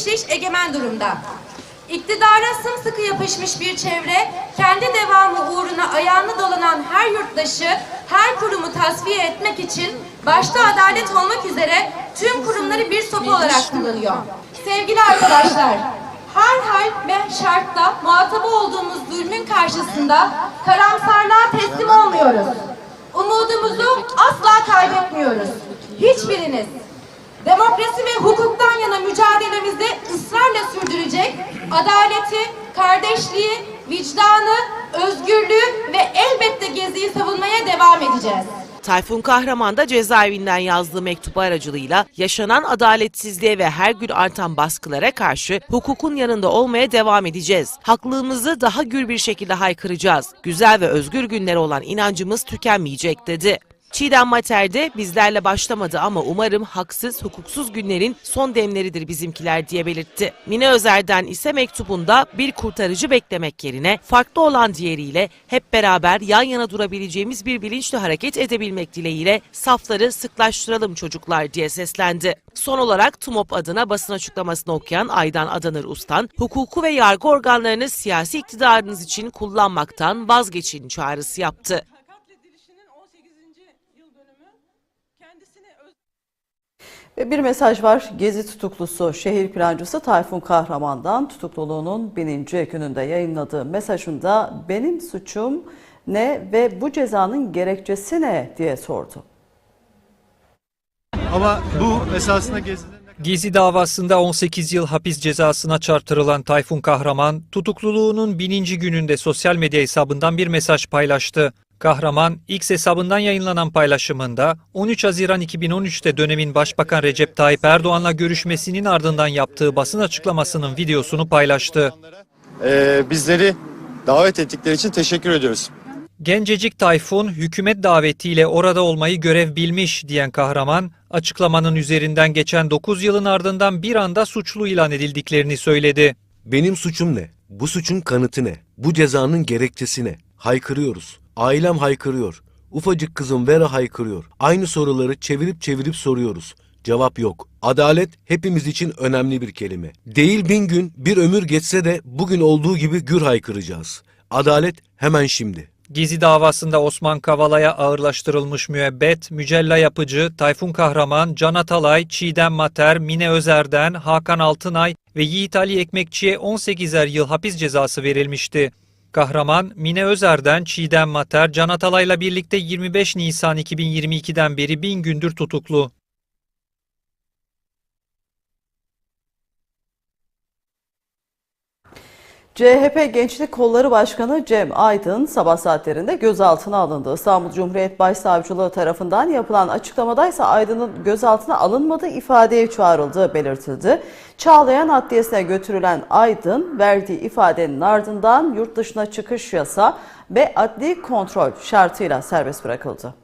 işleyiş egemen durumda. İktidara sımsıkı yapışmış bir çevre, kendi devamı uğruna ayağını dolanan her yurttaşı, her kurumu tasfiye etmek için başta adalet olmak üzere tüm kurumları bir sopa olarak kullanıyor. Sevgili arkadaşlar, her hal ve şartta muhatabı olduğumuz zulmün karşısında karamsarlığa teslim olmuyoruz. Umudumuzu asla kaybetmiyoruz. Hiçbiriniz demokrasi ve yana mücadelemizi ısrarla sürdürecek, adaleti, kardeşliği, vicdanı, özgürlüğü ve elbette geziyi savunmaya devam edeceğiz. Tayfun Kahraman da cezaevinden yazdığı mektubu aracılığıyla yaşanan adaletsizliğe ve her gün artan baskılara karşı hukukun yanında olmaya devam edeceğiz. Haklılığımızı daha gür bir şekilde haykıracağız. Güzel ve özgür günlere olan inancımız tükenmeyecek dedi. Çiğdem Mater de bizlerle başlamadı ama umarım haksız, hukuksuz günlerin son demleridir bizimkiler diye belirtti. Mine Özer'den ise mektubunda bir kurtarıcı beklemek yerine farklı olan diğeriyle hep beraber yan yana durabileceğimiz bir bilinçle hareket edebilmek dileğiyle safları sıklaştıralım çocuklar diye seslendi. Son olarak TUMOP adına basın açıklamasını okuyan Aydan Adanır Ustan, hukuku ve yargı organlarını siyasi iktidarınız için kullanmaktan vazgeçin çağrısı yaptı. katledilişinin 18. yıl dönümü kendisine öz Ve bir mesaj var. Gezi tutuklusu şehir plancısı Tayfun Kahraman'dan tutukluluğunun bininci gününde yayınladığı mesajında benim suçum ne ve bu cezanın gerekçesi ne diye sordu. Ama bu esasında gezilerin Gezi davasında 18 yıl hapis cezasına çarptırılan Tayfun Kahraman, tutukluluğunun bininci gününde sosyal medya hesabından bir mesaj paylaştı. Kahraman, X hesabından yayınlanan paylaşımında 13 Haziran 2013'te dönemin Başbakan Recep Tayyip Erdoğan'la görüşmesinin ardından yaptığı basın açıklamasının videosunu paylaştı. Ee, bizleri davet ettikleri için teşekkür ediyoruz. Gencecik Tayfun, hükümet davetiyle orada olmayı görev bilmiş diyen kahraman, açıklamanın üzerinden geçen 9 yılın ardından bir anda suçlu ilan edildiklerini söyledi. Benim suçum ne? Bu suçun kanıtı ne? Bu cezanın gerekçesi ne? Haykırıyoruz. Ailem haykırıyor. Ufacık kızım Vera haykırıyor. Aynı soruları çevirip çevirip soruyoruz. Cevap yok. Adalet hepimiz için önemli bir kelime. Değil bin gün, bir ömür geçse de bugün olduğu gibi gür haykıracağız. Adalet hemen şimdi. Gezi davasında Osman Kavala'ya ağırlaştırılmış müebbet, Mücella Yapıcı, Tayfun Kahraman, Can Atalay, Çiğdem Mater, Mine Özer'den, Hakan Altınay ve Yiğit Ali Ekmekçi'ye 18'er yıl hapis cezası verilmişti. Kahraman, Mine Özer'den Çiğdem Mater, Can Atalay'la birlikte 25 Nisan 2022'den beri bin gündür tutuklu. CHP Gençlik Kolları Başkanı Cem Aydın sabah saatlerinde gözaltına alındı. İstanbul Cumhuriyet Başsavcılığı tarafından yapılan açıklamada ise Aydın'ın gözaltına alınmadığı ifadeye çağrıldığı belirtildi. Çağlayan Adliyesi'ne götürülen Aydın verdiği ifadenin ardından yurt dışına çıkış yasa ve adli kontrol şartıyla serbest bırakıldı.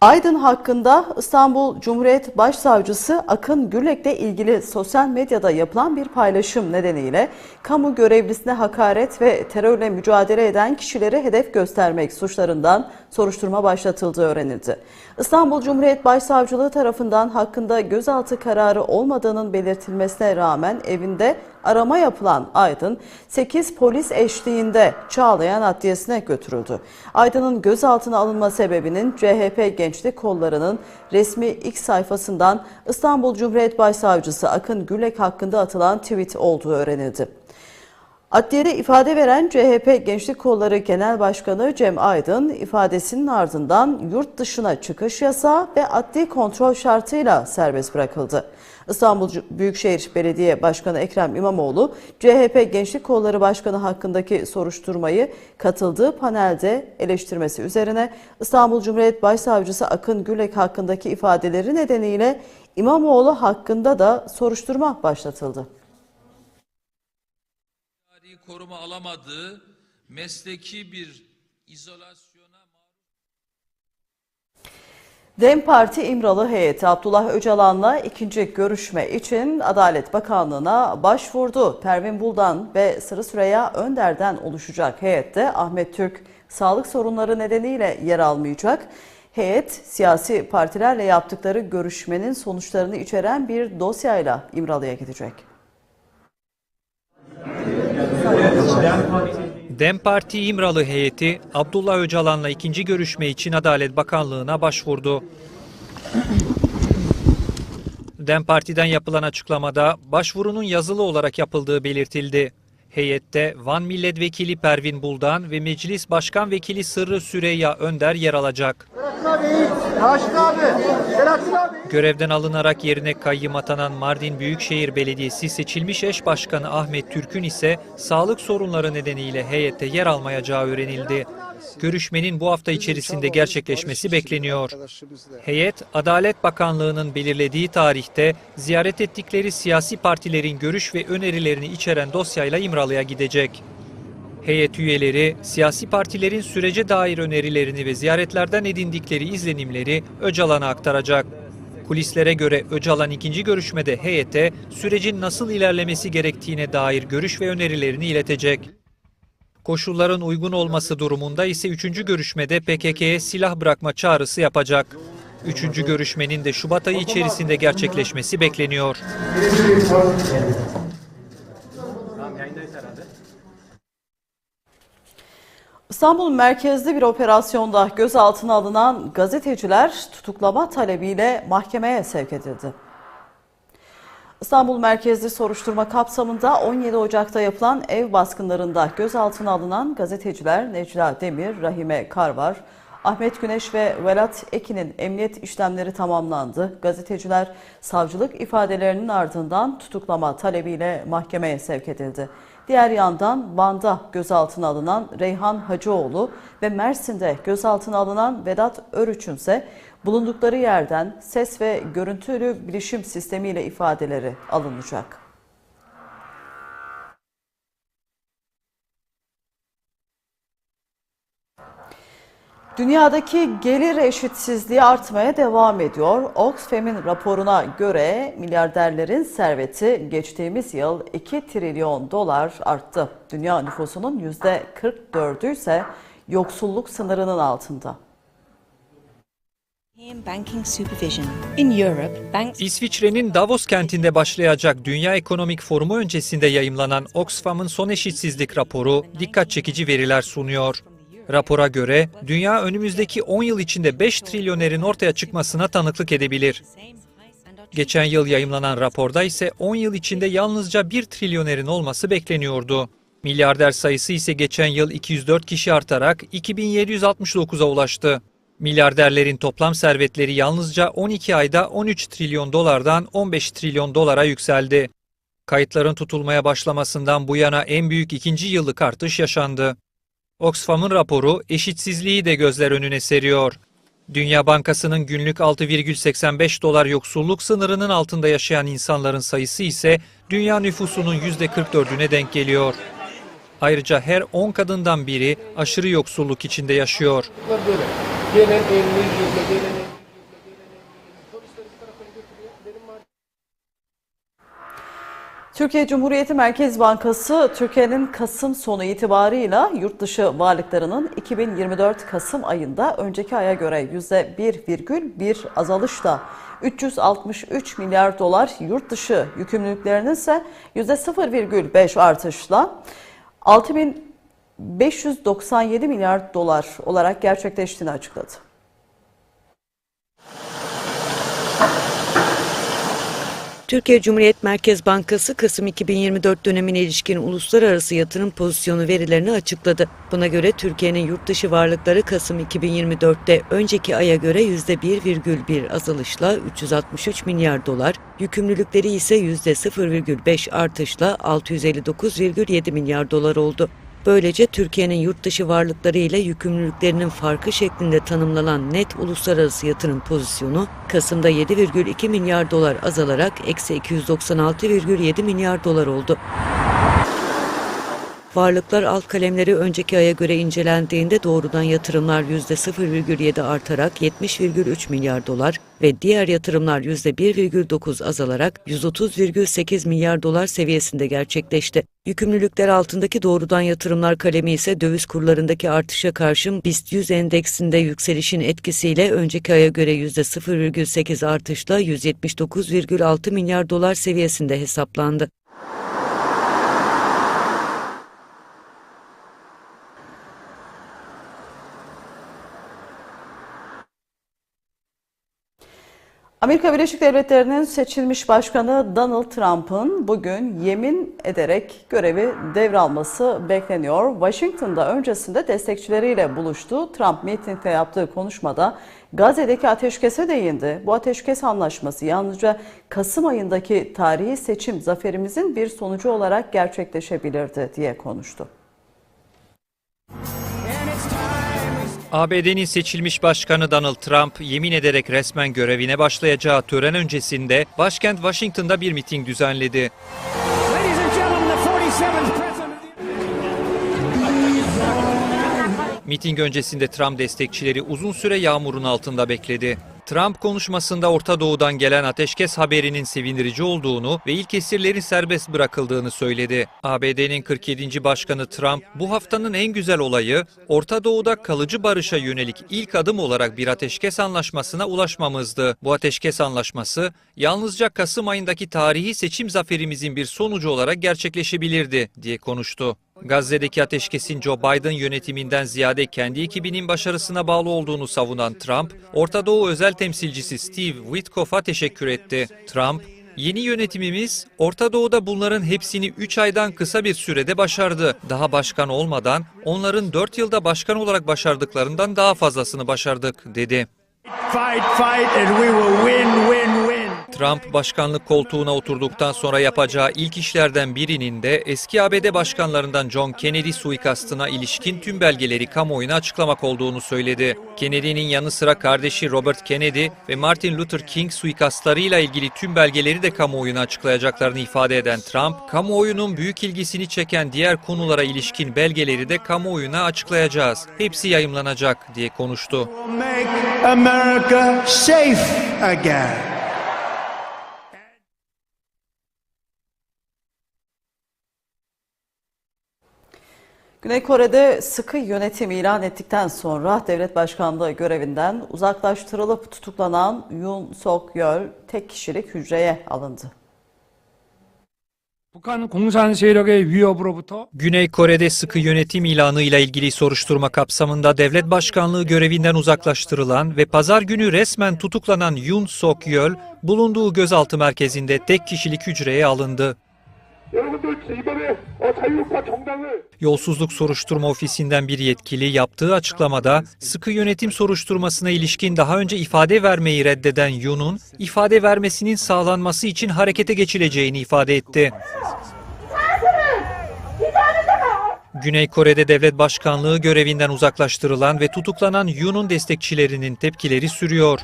Aydın hakkında İstanbul Cumhuriyet Başsavcısı Akın Gürlek'le ilgili sosyal medyada yapılan bir paylaşım nedeniyle kamu görevlisine hakaret ve terörle mücadele eden kişileri hedef göstermek suçlarından soruşturma başlatıldığı öğrenildi. İstanbul Cumhuriyet Başsavcılığı tarafından hakkında gözaltı kararı olmadığının belirtilmesine rağmen evinde arama yapılan Aydın 8 polis eşliğinde Çağlayan Adliyesi'ne götürüldü. Aydın'ın gözaltına alınma sebebinin CHP Gençlik Kolları'nın resmi X sayfasından İstanbul Cumhuriyet Başsavcısı Akın Gürlek hakkında atılan tweet olduğu öğrenildi. Adliyede ifade veren CHP Gençlik Kolları Genel Başkanı Cem Aydın ifadesinin ardından yurt dışına çıkış yasağı ve adli kontrol şartıyla serbest bırakıldı. İstanbul Büyükşehir Belediye Başkanı Ekrem İmamoğlu, CHP Gençlik Kolları Başkanı hakkındaki soruşturmayı katıldığı panelde eleştirmesi üzerine İstanbul Cumhuriyet Başsavcısı Akın Gürlek hakkındaki ifadeleri nedeniyle İmamoğlu hakkında da soruşturma başlatıldı. Tarihi koruma alamadığı mesleki bir izolasyona DEM Parti İmralı heyeti Abdullah Öcalan'la ikinci görüşme için Adalet Bakanlığı'na başvurdu. Pervin Buldan ve Sırı Süreyya Önder'den oluşacak heyette Ahmet Türk sağlık sorunları nedeniyle yer almayacak. Heyet, siyasi partilerle yaptıkları görüşmenin sonuçlarını içeren bir dosyayla İmralı'ya gidecek. DEM Parti İmralı heyeti Abdullah Öcalan'la ikinci görüşme için Adalet Bakanlığı'na başvurdu. DEM Parti'den yapılan açıklamada başvurunun yazılı olarak yapıldığı belirtildi. Heyette Van Milletvekili Pervin Buldan ve Meclis Başkan Vekili Sırrı Süreyya Önder yer alacak. Görevden alınarak yerine kayyım atanan Mardin Büyükşehir Belediyesi seçilmiş eş başkanı Ahmet Türk'ün ise sağlık sorunları nedeniyle heyette yer almayacağı öğrenildi. Görüşmenin bu hafta içerisinde gerçekleşmesi bekleniyor. Heyet, Adalet Bakanlığı'nın belirlediği tarihte ziyaret ettikleri siyasi partilerin görüş ve önerilerini içeren dosyayla İmralı'ya gidecek. Heyet üyeleri, siyasi partilerin sürece dair önerilerini ve ziyaretlerden edindikleri izlenimleri Öcalan'a aktaracak. Kulislere göre Öcalan ikinci görüşmede heyete sürecin nasıl ilerlemesi gerektiğine dair görüş ve önerilerini iletecek. Koşulların uygun olması durumunda ise üçüncü görüşmede PKK'ye silah bırakma çağrısı yapacak. Üçüncü görüşmenin de Şubat ayı içerisinde gerçekleşmesi bekleniyor. İstanbul merkezli bir operasyonda gözaltına alınan gazeteciler tutuklama talebiyle mahkemeye sevk edildi. İstanbul merkezli soruşturma kapsamında 17 Ocak'ta yapılan ev baskınlarında gözaltına alınan gazeteciler Necla Demir, Rahime Karvar, Ahmet Güneş ve Velat Ekin'in emniyet işlemleri tamamlandı. Gazeteciler savcılık ifadelerinin ardından tutuklama talebiyle mahkemeye sevk edildi. Diğer yandan Van'da gözaltına alınan Reyhan Hacıoğlu ve Mersin'de gözaltına alınan Vedat Örüç'ün ise bulundukları yerden ses ve görüntülü bilişim sistemiyle ifadeleri alınacak. Dünyadaki gelir eşitsizliği artmaya devam ediyor. Oxfam'in raporuna göre milyarderlerin serveti geçtiğimiz yıl 2 trilyon dolar arttı. Dünya nüfusunun %44'ü ise yoksulluk sınırının altında. İsviçre'nin Davos kentinde başlayacak Dünya Ekonomik Forumu öncesinde yayımlanan Oxfam'ın son eşitsizlik raporu dikkat çekici veriler sunuyor. Rapora göre dünya önümüzdeki 10 yıl içinde 5 trilyonerin ortaya çıkmasına tanıklık edebilir. Geçen yıl yayımlanan raporda ise 10 yıl içinde yalnızca 1 trilyonerin olması bekleniyordu. Milyarder sayısı ise geçen yıl 204 kişi artarak 2769'a ulaştı. Milyarderlerin toplam servetleri yalnızca 12 ayda 13 trilyon dolardan 15 trilyon dolara yükseldi. Kayıtların tutulmaya başlamasından bu yana en büyük ikinci yıllık artış yaşandı. Oxfam'ın raporu eşitsizliği de gözler önüne seriyor. Dünya Bankası'nın günlük 6,85 dolar yoksulluk sınırının altında yaşayan insanların sayısı ise dünya nüfusunun %44'üne denk geliyor. Ayrıca her 10 kadından biri aşırı yoksulluk içinde yaşıyor. Türkiye Cumhuriyeti Merkez Bankası Türkiye'nin Kasım sonu itibarıyla yurt dışı varlıklarının 2024 Kasım ayında önceki aya göre %1,1 azalışla 363 milyar dolar yurt dışı yükümlülüklerinin ise %0,5 artışla 6597 milyar dolar olarak gerçekleştiğini açıkladı. Türkiye Cumhuriyet Merkez Bankası Kasım 2024 dönemine ilişkin uluslararası yatırım pozisyonu verilerini açıkladı. Buna göre Türkiye'nin yurt dışı varlıkları Kasım 2024'te önceki aya göre %1,1 azalışla 363 milyar dolar, yükümlülükleri ise %0,5 artışla 659,7 milyar dolar oldu. Böylece Türkiye'nin yurt dışı varlıkları ile yükümlülüklerinin farkı şeklinde tanımlanan net uluslararası yatırım pozisyonu Kasım'da 7,2 milyar dolar azalarak eksi 296,7 milyar dolar oldu. Varlıklar alt kalemleri önceki aya göre incelendiğinde doğrudan yatırımlar %0,7 artarak 70,3 milyar dolar ve diğer yatırımlar %1,9 azalarak 130,8 milyar dolar seviyesinde gerçekleşti. Yükümlülükler altındaki doğrudan yatırımlar kalemi ise döviz kurlarındaki artışa karşın BIST 100 endeksinde yükselişin etkisiyle önceki aya göre %0,8 artışla 179,6 milyar dolar seviyesinde hesaplandı. Amerika Birleşik Devletleri'nin seçilmiş başkanı Donald Trump'ın bugün yemin ederek görevi devralması bekleniyor. Washington'da öncesinde destekçileriyle buluştu. Trump mitingde yaptığı konuşmada Gazze'deki ateşkese değindi. Bu ateşkes anlaşması yalnızca Kasım ayındaki tarihi seçim zaferimizin bir sonucu olarak gerçekleşebilirdi diye konuştu. ABD'nin seçilmiş başkanı Donald Trump yemin ederek resmen görevine başlayacağı tören öncesinde başkent Washington'da bir miting düzenledi. Miting öncesinde Trump destekçileri uzun süre yağmurun altında bekledi. Trump konuşmasında Orta Doğu'dan gelen ateşkes haberinin sevindirici olduğunu ve ilk esirlerin serbest bırakıldığını söyledi. ABD'nin 47. Başkanı Trump, bu haftanın en güzel olayı Orta Doğu'da kalıcı barışa yönelik ilk adım olarak bir ateşkes anlaşmasına ulaşmamızdı. Bu ateşkes anlaşması yalnızca Kasım ayındaki tarihi seçim zaferimizin bir sonucu olarak gerçekleşebilirdi diye konuştu. Gazze'deki ateşkesin Joe Biden yönetiminden ziyade kendi ekibinin başarısına bağlı olduğunu savunan Trump, Orta Doğu özel temsilcisi Steve Witkoff'a teşekkür etti. Trump, Yeni yönetimimiz Orta Doğu'da bunların hepsini 3 aydan kısa bir sürede başardı. Daha başkan olmadan onların 4 yılda başkan olarak başardıklarından daha fazlasını başardık dedi. Fight, fight, and we will win, win, win. Trump başkanlık koltuğuna oturduktan sonra yapacağı ilk işlerden birinin de eski ABD başkanlarından John Kennedy suikastına ilişkin tüm belgeleri kamuoyuna açıklamak olduğunu söyledi. Kennedy'nin yanı sıra kardeşi Robert Kennedy ve Martin Luther King suikastlarıyla ilgili tüm belgeleri de kamuoyuna açıklayacaklarını ifade eden Trump, kamuoyunun büyük ilgisini çeken diğer konulara ilişkin belgeleri de kamuoyuna açıklayacağız. Hepsi yayımlanacak diye konuştu. America safe again. Güney Kore'de sıkı yönetim ilan ettikten sonra devlet başkanlığı görevinden uzaklaştırılıp tutuklanan Yoon Suk Yeol tek kişilik hücreye alındı. Güney Kore'de sıkı yönetim ilanı ile ilgili soruşturma kapsamında devlet başkanlığı görevinden uzaklaştırılan ve pazar günü resmen tutuklanan Yoon Suk Yeol bulunduğu gözaltı merkezinde tek kişilik hücreye alındı. Yolsuzluk Soruşturma Ofisi'nden bir yetkili yaptığı açıklamada sıkı yönetim soruşturmasına ilişkin daha önce ifade vermeyi reddeden Yoon'un ifade vermesinin sağlanması için harekete geçileceğini ifade etti. Güney Kore'de devlet başkanlığı görevinden uzaklaştırılan ve tutuklanan Yoon'un destekçilerinin tepkileri sürüyor.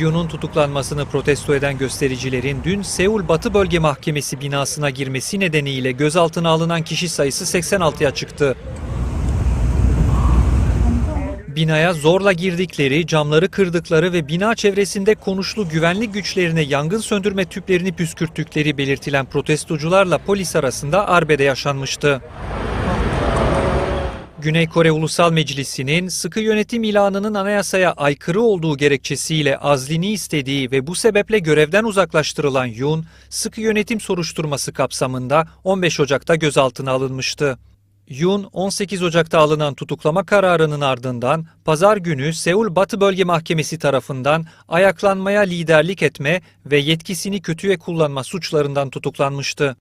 Yoon'un tutuklanmasını protesto eden göstericilerin dün Seul Batı Bölge Mahkemesi binasına girmesi nedeniyle gözaltına alınan kişi sayısı 86'ya çıktı. Binaya zorla girdikleri, camları kırdıkları ve bina çevresinde konuşlu güvenlik güçlerine yangın söndürme tüplerini püskürttükleri belirtilen protestocularla polis arasında arbede yaşanmıştı. Güney Kore Ulusal Meclisi'nin sıkı yönetim ilanının anayasaya aykırı olduğu gerekçesiyle azlini istediği ve bu sebeple görevden uzaklaştırılan Yoon, sıkı yönetim soruşturması kapsamında 15 Ocak'ta gözaltına alınmıştı. Yoon, 18 Ocak'ta alınan tutuklama kararının ardından pazar günü Seul Batı Bölge Mahkemesi tarafından ayaklanmaya liderlik etme ve yetkisini kötüye kullanma suçlarından tutuklanmıştı.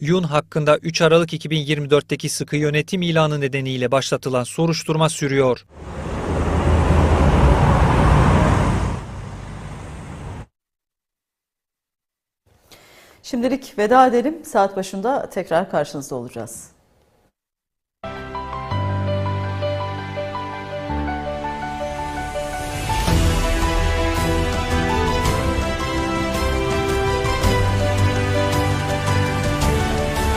Yoon hakkında 3 Aralık 2024'teki sıkı yönetim ilanı nedeniyle başlatılan soruşturma sürüyor. Şimdilik veda edelim. Saat başında tekrar karşınızda olacağız.